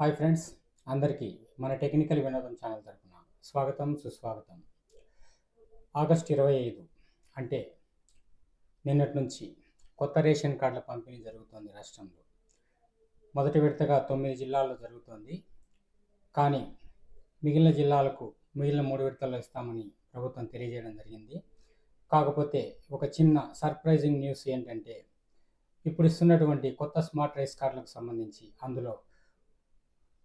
Hi friends అందరికీ మన technical వినోదం ఛానల్ తరఫున స్వాగతం సుస్వాగతం. ఆగస్ట్ ఇరవై ఐదు అంటే నిన్నటి నుంచి కొత్త రేషన్ కార్డుల పంపిణీ జరుగుతోంది రాష్ట్రంలో. మొదటి విడతగా తొమ్మిది జిల్లాల్లో జరుగుతోంది. కానీ మిగిలిన జిల్లాలకు మిగిలిన మూడు విడతల్లో ఇస్తామని ప్రభుత్వం తెలియజేయడం జరిగింది. కాకపోతే ఒక చిన్న సర్ప్రైజింగ్ న్యూస్ ఏంటంటే ఇప్పుడు ఇస్తున్నటువంటి కొత్త స్మార్ట్ రైస్ కార్డులకు సంబంధించి అందులో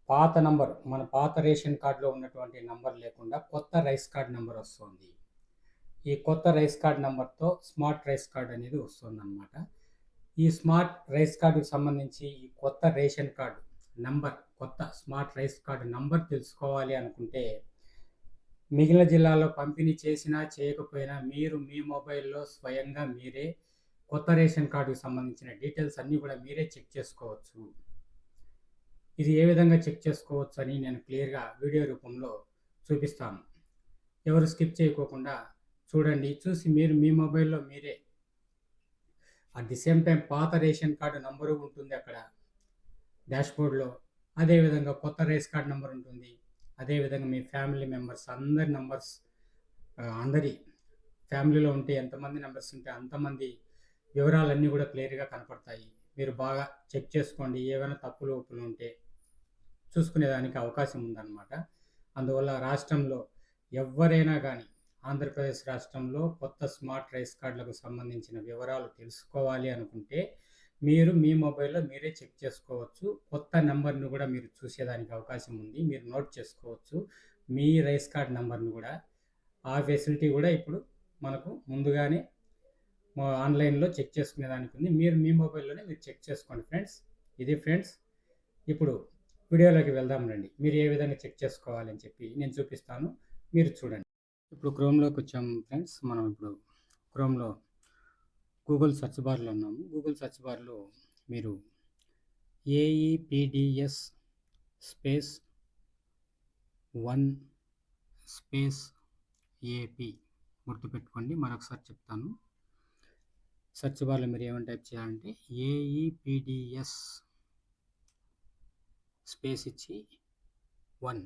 పాత నంబర్ మన పాత రేషన్ కార్డులో ఉన్నటువంటి నంబర్ లేకుండా కొత్త రైస్ కార్డ్ నంబర్ వస్తుంది. ఈ కొత్త రైస్ కార్డ్ నంబర్తో స్మార్ట్ రైస్ కార్డ్ అనేది వస్తుందన్నమాట. ఈ స్మార్ట్ రైస్ కార్డుకు సంబంధించి ఈ కొత్త రేషన్ కార్డు నంబర్ కొత్త స్మార్ట్ రైస్ కార్డు నంబర్ తెలుసుకోవాలి అనుకుంటే మిగిలిన జిల్లాలో పంపిణీ చేసినా చేయకపోయినా మీరు మీ మొబైల్లో స్వయంగా మీరే కొత్త రేషన్ కార్డుకు సంబంధించిన డీటెయిల్స్ అన్నీ కూడా మీరే చెక్ చేసుకోవచ్చు. ఇది ఏ విధంగా చెక్ చేసుకోవచ్చు అని నేను క్లియర్గా వీడియో రూపంలో చూపిస్తాను. ఎవరు స్కిప్ చేయకోకుండా చూడండి. చూసి మీరు మీ మొబైల్లో మీరే. అట్ ది సేమ్ టైం పాత రేషన్ కార్డు నంబరు ఉంటుంది అక్కడ. డాష్బోర్డ్లో అదేవిధంగా కొత్త రేస్ కార్డు నెంబర్ ఉంటుంది. అదేవిధంగా మీ ఫ్యామిలీ మెంబర్స్ అందరి నంబర్స్ అందరి ఫ్యామిలీలో ఉంటే ఎంతమంది నెంబర్స్ ఉంటే అంతమంది వివరాలన్నీ కూడా క్లియర్గా కనపడతాయి. మీరు బాగా చెక్ చేసుకోండి. ఏమైనా తప్పులు ఒప్పులు ఉంటే చూసుకునేదానికి అవకాశం ఉందన్నమాట. అందువల్ల రాష్ట్రంలో ఎవరైనా కానీ ఆంధ్రప్రదేశ్ రాష్ట్రంలో కొత్త స్మార్ట్ రైస్ కార్డులకు సంబంధించిన వివరాలు తెలుసుకోవాలి అనుకుంటే మీరు మీ మొబైల్లో మీరే చెక్ చేసుకోవచ్చు. కొత్త నెంబర్ను కూడా మీరు చూసేదానికి అవకాశం ఉంది. మీరు నోట్ చేసుకోవచ్చు. మీ రైస్ కార్డ్ నెంబర్ను కూడా. ఆ ఫెసిలిటీ కూడా ఇప్పుడు మనకు ముందుగానే ఆన్లైన్లో చెక్ చేసుకునేదానికి ఉంది. మీరు మీ మొబైల్లోనే మీరు చెక్ చేసుకోండి ఫ్రెండ్స్. ఇది ఫ్రెండ్స్ ఇప్పుడు వీడియోలోకి వెళ్దాం రండి. మీరు ఏ విధంగా చెక్ చేసుకోవాలని చెప్పి నేను చూపిస్తాను. మీరు చూడండి. ఇప్పుడు క్రోమ్లోకి వచ్చాము ఫ్రెండ్స్. మనం ఇప్పుడు క్రోమ్లో గూగుల్ సెర్చ్ బార్లో ఉన్నాము. గూగుల్ సెర్చ్ బార్లో మీరు AEPDS space one space AP గుర్తుపెట్టుకోండి. మరొకసారి చెప్తాను. సెర్చ్ బార్లో మీరు ఏమని టైప్ చేయాలంటే ఏఈపిడిఎస్ స్పేస్ ఇచ్చి వన్.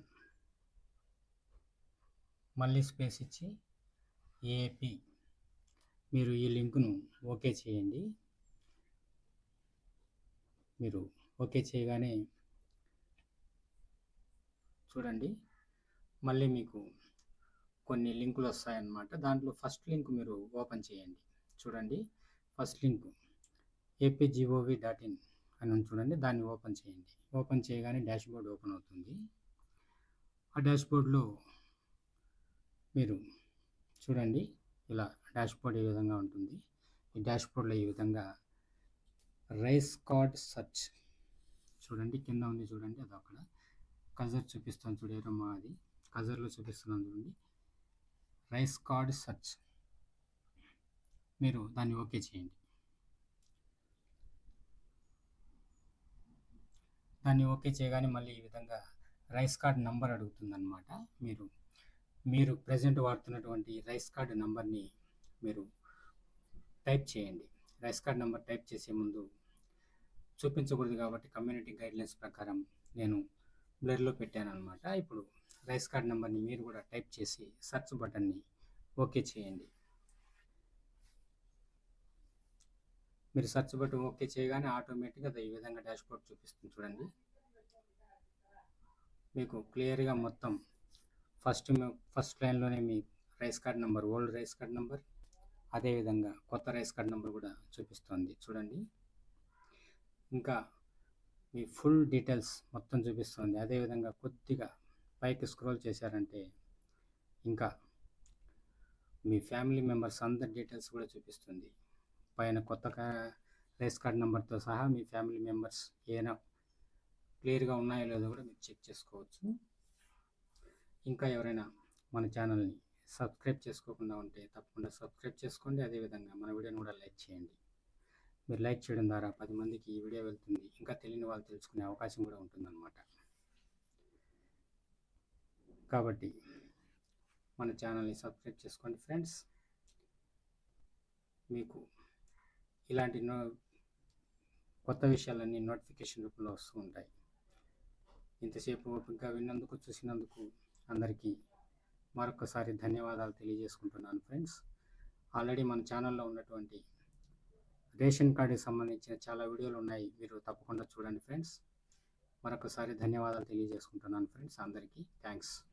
మళ్ళీ స్పేస్ ఇచ్చి ఏపీ మీరు ఈ లింకును ఓకే చేయండి. మీరు ఓకే చేయగానే చూడండి. మళ్ళీ మీకు కొన్ని లింకులు వస్తాయన్నమాట. దాంట్లో ఫస్ట్ లింక్ మీరు ఓపెన్ చేయండి. చూడండి. First link APGOV dot in అని ఉంది చూడండి. దాన్ని ఓపెన్ చేయండి. ఓపెన్ చేయగానే డాష్బోర్డ్ ఓపెన్ అవుతుంది. ఆ డాష్బోర్డ్లో మీరు చూడండి. ఇలా డాష్బోర్డ్ ఈ విధంగా ఉంటుంది. ఈ డాష్బోర్డ్లో ఈ విధంగా రైస్ కార్డ్ సర్చ్ చూడండి. కింద ఉంది చూడండి. అది అక్కడ కజర్ చూపిస్తాను చూడేరమ్మా అది. కజర్లో చూపిస్తున్నాను చూడండి. రైస్ కార్డ్ సర్చ్ మీరు దాన్ని ఓకే చేయండి. దాన్ని ఓకే చేయగానే మళ్ళీ ఈ విధంగా రైస్ కార్డ్ నంబర్ అడుగుతుందన్నమాట. మీరు మీరు ప్రజెంట్ వాడుతున్నటువంటి రైస్ కార్డ్ నంబర్ని మీరు టైప్ చేయండి. రైస్ కార్డ్ నెంబర్ టైప్ చేసే ముందు చూపించకూడదు కాబట్టి కమ్యూనిటీ గైడ్లైన్స్ ప్రకారం నేను బ్లర్లో పెట్టాను అనమాట ఇప్పుడు రైస్ కార్డ్ నెంబర్ని మీరు కూడా టైప్ చేసి సర్చ్ బటన్ని ఓకే చేయండి. మీరు సర్చ్ బటన్ ఓకే చేయగానే ఆటోమేటిక్గా అది ఈ విధంగా డాష్బోర్డ్ చూపిస్తుంది చూడండి. మీకు క్లియర్గా మొత్తం ఫస్ట్ ఫస్ట్ లైన్లోనే మీ rice card number old rice card number అదేవిధంగా కొత్త రైస్ కార్డ్ నెంబర్ కూడా చూపిస్తుంది చూడండి. ఇంకా మీ ఫుల్ డీటెయిల్స్ మొత్తం చూపిస్తుంది. అదేవిధంగా కొద్దిగా పైకి స్క్రోల్ చేశారంటే ఇంకా మీ ఫ్యామిలీ మెంబర్స్ అందరి డీటెయిల్స్ కూడా చూపిస్తుంది. పైన కొత్త రైస్ కార్డ్ నెంబర్తో సహా మీ ఫ్యామిలీ మెంబర్స్ ఏమైనా క్లియర్గా ఉన్నాయో లేదో కూడా మీరు చెక్ చేసుకోవచ్చు. ఇంకా ఎవరైనా మన ఛానల్ని సబ్స్క్రైబ్ చేసుకోకుండా ఉంటే తప్పకుండా సబ్స్క్రైబ్ చేసుకోండి. అదేవిధంగా మన వీడియోని కూడా లైక్ చేయండి. మీరు లైక్ చేయడం ద్వారా పది మందికి ఈ వీడియో వెళ్తుంది. ఇంకా తెలియని వాళ్ళు తెలుసుకునే అవకాశం కూడా ఉంటుందన్నమాట. కాబట్టి మన ఛానల్ని సబ్స్క్రైబ్ చేసుకోండి ఫ్రెండ్స్. మీకు ఇలాంటి నో కొత్త విషయాలన్నీ నోటిఫికేషన్ రూపంలో వస్తూ ఉంటాయి. ఇంతసేపు ఓపికగా విన్నందుకు చూసినందుకు అందరికీ మరొకసారి ధన్యవాదాలు తెలియజేసుకుంటున్నాను ఫ్రెండ్స్. ఆల్రెడీ మన ఛానల్లో ఉన్నటువంటి రేషన్ కార్డుకి సంబంధించిన చాలా వీడియోలు ఉన్నాయి. మీరు తప్పకుండా చూడండి ఫ్రెండ్స్. మరొకసారి ధన్యవాదాలు తెలియజేసుకుంటున్నాను ఫ్రెండ్స్ అందరికీ. థ్యాంక్స్.